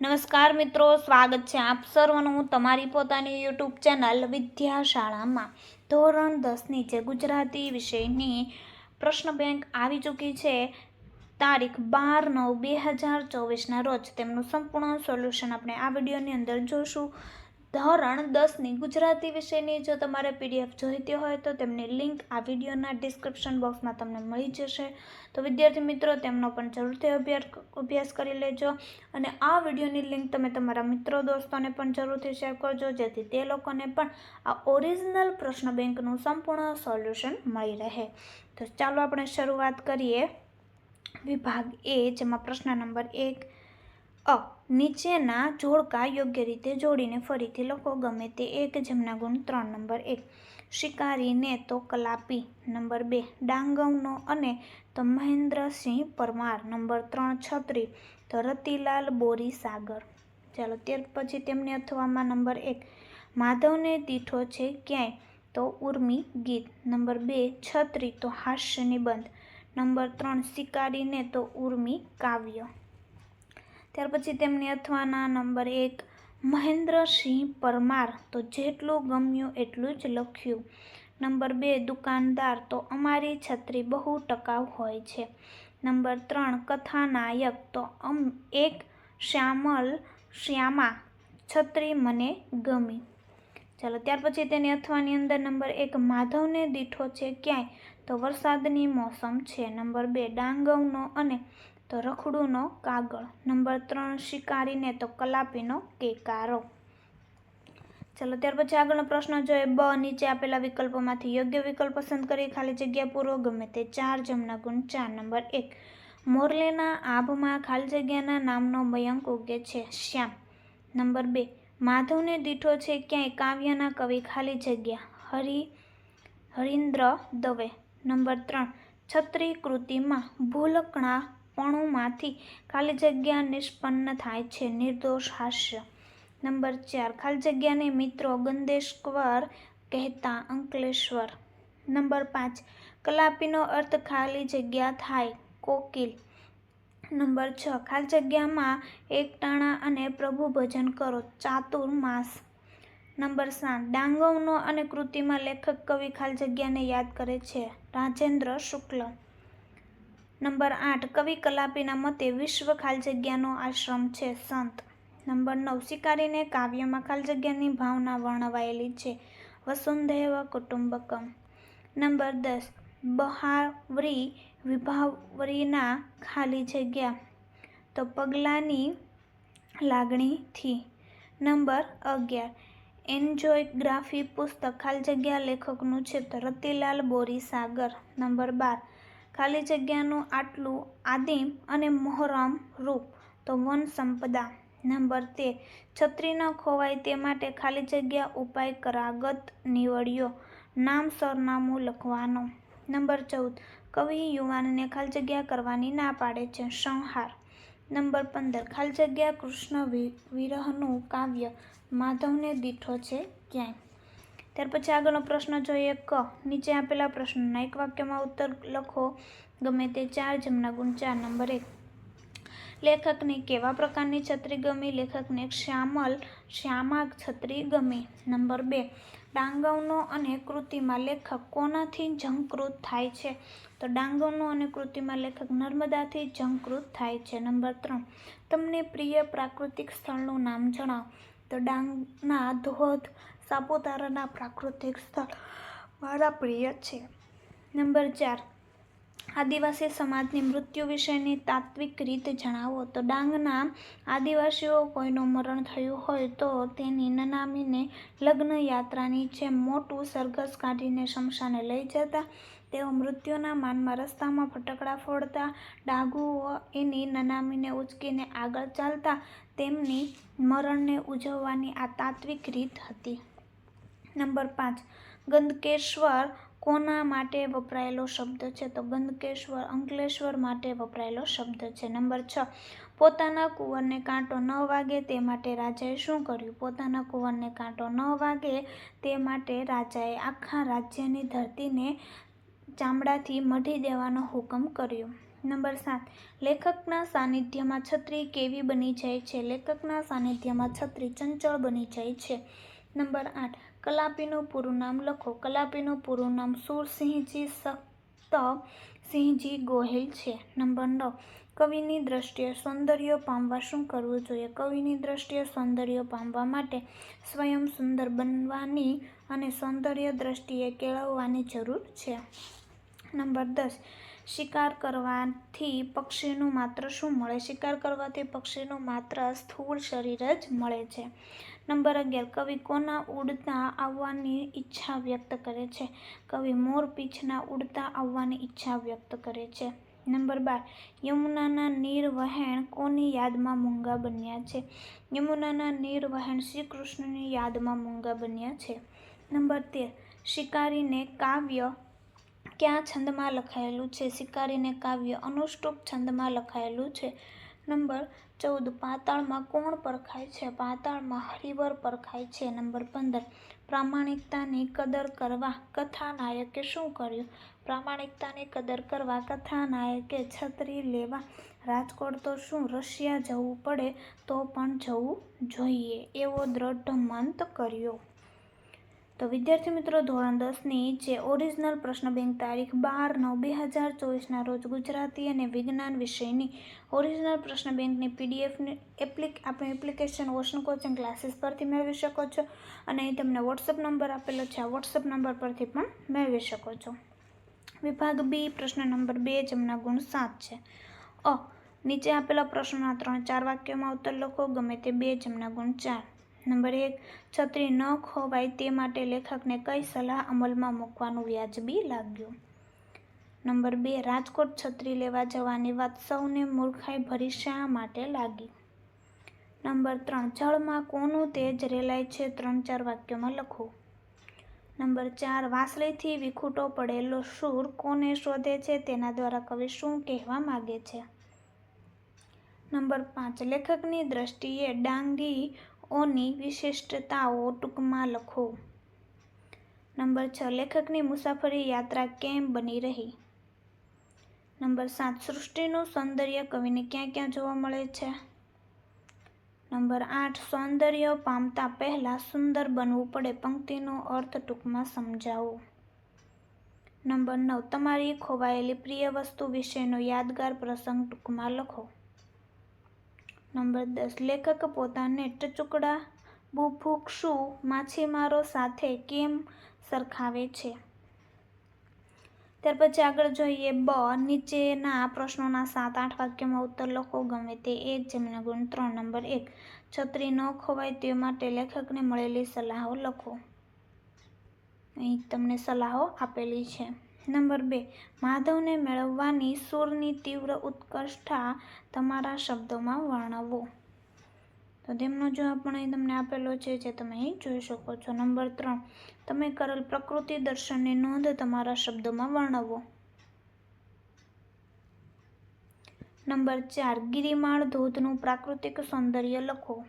નમસ્કાર મિત્રો, સ્વાગત છે આપ સર્વનું તમારી પોતાની યુટ્યુબ ચેનલ વિદ્યાશાળામાં. ધોરણ દસની જે ગુજરાતી વિષયની પ્રશ્ન બેંક આવી ચૂકી છે, તારીખ બાર નવ બે હજાર ચોવીસના રોજ તેમનું સંપૂર્ણ સોલ્યુશન આપણે આ વિડીયોની અંદર જોશું. ધોરણ દસની ગુજરાતી વિષયની જો તમારે પીડીએફ જોઈતી હોય તો તેમની લિંક આ વિડીયોના ડિસ્ક્રિપ્શન બોક્સમાં તમને મળી જશે. તો વિદ્યાર્થી મિત્રો, તેમનો પણ જરૂરથી અભ્યાસ કરી લેજો અને આ વિડીયોની લિંક તમે તમારા મિત્રો દોસ્તોને પણ જરૂરથી શેર કરજો, જેથી તે લોકોને પણ આ ઓરિજિનલ પ્રશ્ન બેંકનું સંપૂર્ણ સોલ્યુશન મળી રહે. તો ચાલો આપણે શરૂઆત કરીએ. વિભાગ એ, જેમાં પ્રશ્ન નંબર એક અ, નીચેના જોડકા યોગ્ય રીતે જોડીને ફરીથી લખો. ગમે તે એક, જેમના ગુણ ત્રણ, નંબર એક. શિકારીને તો કલાપી, નંબર બે. ડાંગવનો અને તો મહેન્દ્રસિંહ પરમાર, નંબર ત્રણ, છત્રી. તો રતિલાલ બોરી સાગર ચાલો, ત્યાર પછી તેમને અથવામાં નંબર એક. માધવને દીઠો છે ક્યાંય? તો ઉર્મી ગીત. નંબર બે, છત્રી. તો હાસ્ય નિબંધ નંબર ત્રણ શિકારીને તો ઉર્મી કાવ્ય. ત્યાર પછી તેમની અથવાના નંબર એક, મહેન્દ્રસિંહ પરમાર. તો જેટલું ગમ્યું એટલું જ લખ્યું. નંબર બે, દુકાનદાર. તો અમારી છત્રી બહુ ટકાઉ હોય છે. નંબર ત્રણ, કથાનાયક. તો અમ એક, શ્યામલ શ્યામા. છત્રી મને ગમી. ચાલો, ત્યાર પછી તેની અથવાની અંદર નંબર એક, માધવને દીઠો છે ક્યાંય? તો વરસાદની મોસમ છે. નંબર બે, ડાંગવનો અને તો રખડુંનો કાગળ. નંબર ત્રણ, શિકારીને તો કલાપીનો કેકારો. ચાલો, ત્યાર પછી આગળનો પ્રશ્ન જોઈએ. બ નીચે આપેલા વિકલ્પોમાંથી યોગ્ય વિકલ્પ પસંદ કરી ખાલી જગ્યા પૂરો, ગમે તે ચાર જમના ગુણ ચાર. નંબર એક, મોરલેના આભમાં ખાલી જગ્યાના નામનો મયંક ઉગે છે. શ્યામ. નંબર બે, માધવને દીઠો છે ક્યાંય કાવ્યના કવિ ખાલી જગ્યા. હરિ, હરીન્દ્ર દવે. નંબર ત્રણ, છત્રી કૃતિમાં ભૂલકણા પણુમાંથી ખાલી જગ્યા નિષ્પન્ન થાય છે, નિર્દોષ હાસ્ય. નંબર ચાર, ખાલી જગ્યાને મિત્રો, ગંદેશ્વર કહેતા અંકલેશ્વર. નંબર પાંચ, કલાપીનો અર્થ ખાલી જગ્યા થાય, કોકિલ. નંબર છ, ખાલી જગ્યામાં એકટાણા અને પ્રભુ ભજન કરો ચાતુર્માસ નંબર સાત, ડાંગવનો અને કૃતિમાં લેખક કવિ ખાલી જગ્યાને યાદ કરે છે, રાજેન્દ્ર શુક્લ. નંબર આઠ, કવિ કલાપીના મતે વિશ્વ ખાલી જગ્યાનો આશ્રમ છે, સંત. નંબર નવ, શિકારીને કાવ્યમાં ખાલી જગ્યાની ભાવના વર્ણવાયેલી છે, વસુંધૈવ કુટુંબકમ. નંબર દસ, બહાવરી વિભાવરીના ખાલી જગ્યા. તો પગલાંની લાગણીથી. નંબર અગિયાર એન્જોયગ્રાફી પુસ્તક ખાલી જગ્યા લેખકનું છે તો રતિલાલ બોરીસાગર. નંબર બાર ખાલી જગ્યાનું આટલું આદિમ અને મોહરમ રૂપ તો વન સંપદા. નંબર તેર છત્રી ન ખોવાય તે માટે ખાલી જગ્યા ઉપાય કરાગત નીવડ્યો. નામ સરનામું લખવાનો. નંબર ચૌદ, કવિ યુવાનને ખાલી જગ્યા કરવાની ના પાડે છે. સંહાર. નંબર પંદર, ખાલી જગ્યા કૃષ્ણ વિરહનું કાવ્ય. માધવને દીઠો છે ક્યાંય? ત્યાર પછી આગળનો પ્રશ્ન જોઈએ ક, નીચે આપેલા પ્રશ્નના એક વાક્યમાં ઉત્તર લખો. ગમે તે ચાર જમના ગુણ ચાર, નંબર એક. લેખકને કેવા પ્રકારની છત્રી ગમી? લેખકને શ્યામલ શ્યામા છત્રી ગમી? નંબર બે. ડાંગવનો અને કૃતિમાં લેખક કોનાથી જંકૃત થાય છે? તો ડાંગવનો અને કૃતિમાં લેખક નર્મદાથી જંકૃત થાય છે. નંબર ત્રણ. તમને પ્રિય પ્રાકૃતિક સ્થળનું નામ જણાવો. તો ડાંગના ધોધ સાપુતારાના પ્રાકૃતિક સ્થળ મારા પ્રિય છે. નંબર ચાર. આદિવાસી સમાજની મૃત્યુ વિશેની તાત્વિક રીત જણાવો. તો ડાંગના આદિવાસીઓ કોઈનું મરણ થયું હોય તો તેની નનામીને લગ્ન યાત્રાની જેમ મોટું સરઘસ કાઢીને શમશાને લઈ જતા. તેઓ મૃત્યુના માનમાં રસ્તામાં ફટકડા ફોડતા, ડાઘુઓ એની નનામીને ઉચકીને આગળ ચાલતા તેમની મરણને ઉજવવાની આ તાત્વિક રીત હતી. નંબર પાંચ. ગંદકેશ્વર કોના માટે વપરાયેલો શબ્દ છે? તો ગંદકેશ્વર અંકલેશ્વર માટે વપરાયેલો શબ્દ છે. નંબર છ. પોતાના કુંવરને કાંટો ન વાગે તે માટે રાજાએ શું કર્યું? પોતાના કુંવરને કાંટો ન વાગે તે માટે રાજાએ આખા રાજ્યની ધરતીને ચામડાથી મઢી દેવાનો હુકમ કર્યો. નંબર સાત. લેખકના સાનિધ્યમાં છત્રી કેવી બની જાય છે? લેખકના સાનિધ્યમાં છત્રી ચંચળ બની જાય છે. નંબર આઠ. કલાપીનું પૂરું નામ લખો. કલાપીનું પૂરું નામ સુરસિંહજી સખ્ત સિંહજી ગોહિલ છે. નંબર નવ. કવિની દ્રષ્ટિએ સૌંદર્ય પામવા શું કરવું જોઈએ? કવિની દ્રષ્ટિએ સૌંદર્ય પામવા માટે સ્વયં સુંદર બનવાની અને સૌંદર્ય દ્રષ્ટિએ કેળવવાની જરૂર છે. નંબર દસ. શિકાર કરવાથી પક્ષીનું માત્ર શું મળે? શિકાર કરવાથી પક્ષીનું માત્ર સ્થૂળ શરીર જ મળે છે. નંબર અગિયાર. કવિ કોના ઉડતા આવવાની ઈચ્છા વ્યક્ત કરે છે? કવિ મોર પીછના ઉડતા આવવાની ઈચ્છા વ્યક્ત કરે છે. નંબર બાર. યમુનાના નિર્વહેણ કોની યાદમાં મૂંગા બન્યા છે? યમુનાના નિર્વહેણ શ્રી કૃષ્ણની યાદમાં મૂંગા બન્યા છે. નંબર તેર. શિકારીને કાવ્ય કયા છંદમાં લખાયેલું છે. શિકારીને કાવ્ય અનુષ્ટુપ છંદમાં લખાયેલું છે. નંબર ચૌદ, પાતાળમાં કોણ પરખાય છે? પાતાળમાં હરિવર પરખાય છે. નંબર પંદર, પ્રામાણિકતાની કદર કરવા કથાનાયકે શું કર્યું? પ્રામાણિકતાની કદર કરવા કથાનાયકે છત્રી લેવા. રાજકોટ તો શું રશિયા જવું પડે તો પણ જવું જોઈએ એવો દ્રઢ મંત કર્યો. તો વિદ્યાર્થી મિત્રો, ધોરણ દસની જે ઓરિજિનલ પ્રશ્ન બેંક તારીખ બાર નવ બે હજાર ચોવીસના રોજ ગુજરાતી અને વિજ્ઞાન વિષયની ઓરિજિનલ પ્રશ્ન બેંકની પીડીએફની એપ્લિક આપણી એપ્લિકેશન ઓશન કોચિંગ ક્લાસીસ પરથી મેળવી શકો છો અને અહીં તમને વોટ્સઅપ નંબર આપેલો છે, આ વોટ્સઅપ નંબર પરથી પણ મેળવી શકો છો. વિભાગ બી, પ્રશ્ન નંબર બે જેમના ગુણ સાત છે. અ, નીચે આપેલા પ્રશ્નોના ત્રણ ચાર વાક્યોમાં ઉત્તર લખો, ગમે તે બે જેમના ગુણ ચાર. નંબર એક, છત્રી ન ખોવાય તે માટે લેખકને કઈ સલાહ અમલમાં મૂકવાનું વ્યાજબી લાગ્યું? નંબર બે, રાજકોટ છત્રી લેવા જવાની વાત સૌને મૂર્ખાઈ ભરી શા માટે લાગી? નંબર ત્રણ, જળમાં કોનું તેજ રેલાય છે? ત્રણ, ચાર વાક્યોમાં લખો. નંબર ચાર, વાસળીથી વિખૂટો પડેલો સૂર કોને શોધે છે? તેના દ્વારા કવિ શું કહેવા માગે છે? નંબર પાંચ, લેખકની દ્રષ્ટિએ ડાંગી ઓની વિશિષ્ટતાઓ ટૂંકમાં લખો. નંબર છ, લેખકની મુસાફરી યાત્રા કેમ બની રહી? નંબર સાત, સૃષ્ટિનું સૌંદર્ય કવિને ક્યાં ક્યાં જોવા મળે છે? નંબર આઠ, સૌંદર્ય પામતા પહેલાં સુંદર બનવું પડે પંક્તિનો અર્થ ટૂંકમાં સમજાવો. નંબર નવ, તમારી ખોવાયેલી પ્રિય વસ્તુ વિશેનો યાદગાર પ્રસંગ ટૂંકમાં લખો. નંબર દસ. લેખક પોતાને ટચુકડા બુભુક્ષુ માછીમારો સાથે કેમ સરખાવે છે? ત્યાર પછી આગળ જોઈએ બ. નીચેના પ્રશ્નોના સાત આઠ વાક્યોમાં ઉત્તર લખો. ગમે તે એક, જેમના ગુણ ત્રણ, નંબર એક. છત્રી ન ખોવાય તે માટે લેખકને મળેલી સલાહો લખો. અહીં તમને સલાહો આપેલી છે. નંબર બે, માધવને મેળવવાની સૂરની તીવ્ર ઉત્કર્ષતા તમારા શબ્દોમાં વર્ણવો. તો તેમનો જવાબ પણ અહીં તમને આપેલો છે, જે તમે અહીં જોઈ શકો છો. નંબર ત્રણ, તમે કરેલ પ્રકૃતિ દર્શનની નોંધ તમારા શબ્દોમાં વર્ણવો. નંબર ચાર, ગિરિમાળ ધોધનું પ્રાકૃતિક સૌંદર્ય લખો.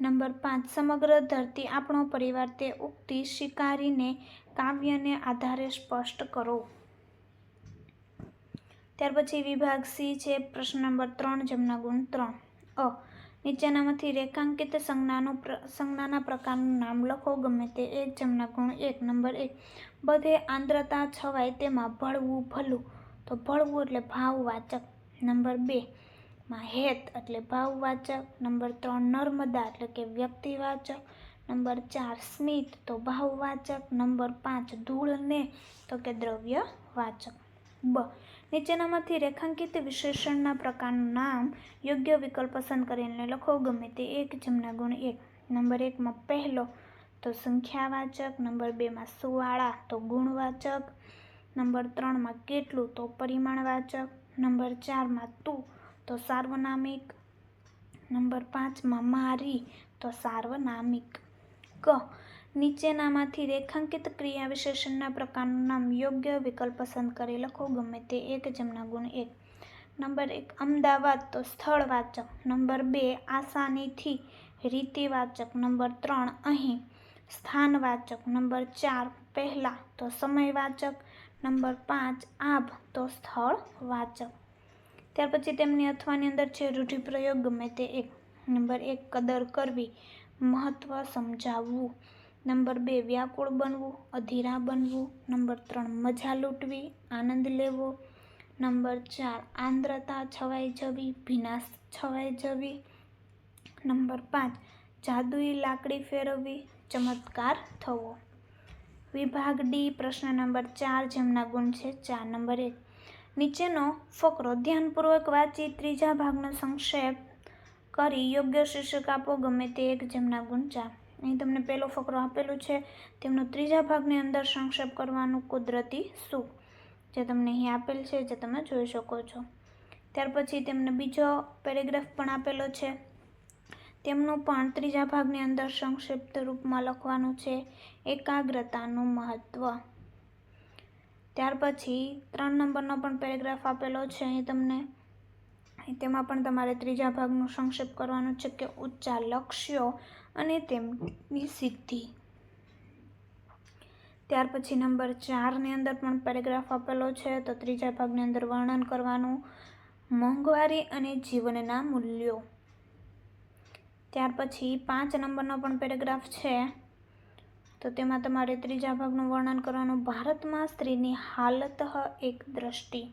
નંબર પાંચ, સમગ્ર ધરતી આપણો પરિવાર તે ઉક્તિ શિકારીને કાવ્યને આધારે સ્પષ્ટ કરો. ત્યાર પછી વિભાગ સી છે, પ્રશ્ન નંબર ત્રણ જેમના ગુણ ત્રણ. અ. નીચેનામાંથી રેખાંકિત સંજ્ઞાનું સંજ્ઞાના પ્રકારનું નામ લખો, ગમે તે એક જેમના ગુણ એક, નંબર એક. બધે આંદ્રતા છવાય તેમાં ભળવું ભલું. તો ભળવું એટલે ભાવવાચક, નંબર બે. માં હેત એટલે ભાવવાચક, નંબર ત્રણ નર્મદા એટલે કે વ્યક્તિવાચક નંબર ચાર સ્મિત, તો ભાવવાચક. નંબર પાંચ ધૂળને, તો કે દ્રવ્યવાચક. બ, નીચેનામાંથી રેખાંકિત વિશેષણના પ્રકારનું નામ યોગ્ય વિકલ્પ પસંદ કરીને લખો, ગમે તે એક, જેમના ગુણ એક. નંબર એકમાં પહેલો, તો સંખ્યાવાચક. નંબર બેમાં સુવાળા, તો ગુણવાચક. નંબર ત્રણમાં કેટલું, તો પરિમાણવાચક. નંબર ચારમાં તું, તો સાર્વનામિક. નંબર પાંચમાં મારી, તો સાર્વનામિક. ક. નીચેનામાંથી રેખાંકિત ક્રિયા વિશેષણના પ્રકારનું નામ યોગ્ય વિકલ્પ પસંદ કરી. લખો ગમે તે એક જેમના ગુણ એક. નંબર એક, અમદાવાદ તો સ્થળવાચક નંબર બે, આસાનીથી રીતિવાચક નંબર ત્રણ, અહીં સ્થાનવાચક નંબર ચાર, પહેલાં તો સમયવાચક નંબર પાંચ, આભ તો સ્થળ વાચક. ત્યાર પછી તેમની અથવાની અંદર છે રૂઢિપ્રયોગ ગમે તે એક. નંબર એક, કદર કરવી. મહત્ત્વ સમજાવવું. નંબર બે, વ્યાકુળ બનવું. અધીરા બનવું. નંબર ત્રણ, મજા લૂંટવી. આનંદ લેવો. નંબર ચાર, આંદ્રતા છવાઈ જવી. ભીનાશ છવાઈ જવી. નંબર પાંચ, જાદુઈ લાકડી ફેરવવી. ચમત્કાર થવો. વિભાગ ડી, પ્રશ્ન નંબર ચાર, જેમના ગુણ છે ચાર. નંબર એક, નીચેનો ફકરો ધ્યાનપૂર્વક વાંચી, ત્રીજા ભાગનો સંક્ષેપ કરી યોગ્ય શીર્ષક આપો, ગમે તે એક જેમના ગુંચા અહીં તમને પહેલો ફકરો આપેલો છે, તેમનો ત્રીજા ભાગની અંદર સંક્ષેપ કરવાનું કુદરતી સુખ જે તમને અહીં આપેલ છે, જે તમે જોઈ શકો છો. ત્યાર પછી તેમને બીજો પેરેગ્રાફ પણ આપેલો છે. તેમનું પણ ત્રીજા ભાગની અંદર સંક્ષિપ્ત રૂપમાં લખવાનું છે, એકાગ્રતાનું મહત્ત્વ ત્યાર પછી ત્રણ નંબરનો પણ પેરેગ્રાફ આપેલો છે, અહીં તમને તેમાં પણ તમારે ત્રીજા ભાગનું સંક્ષેપ કરવાનું છે કે ઊંચા લક્ષ્યો અને તેમની સિદ્ધિ. ત્યાર પછી નંબર ચારની અંદર પણ પેરેગ્રાફ આપેલો છે, તો ત્રીજા ભાગની અંદર વર્ણન કરવાનું, મોંઘવારી અને જીવનના મૂલ્યો. ત્યાર પછી પાંચ નંબરનો પણ પેરેગ્રાફ છે, તો તેમાં તમારે ત્રીજા ભાગનું વર્ણન કરવાનું, ભારતમાં સ્ત્રીની હાલત એક દ્રષ્ટિ.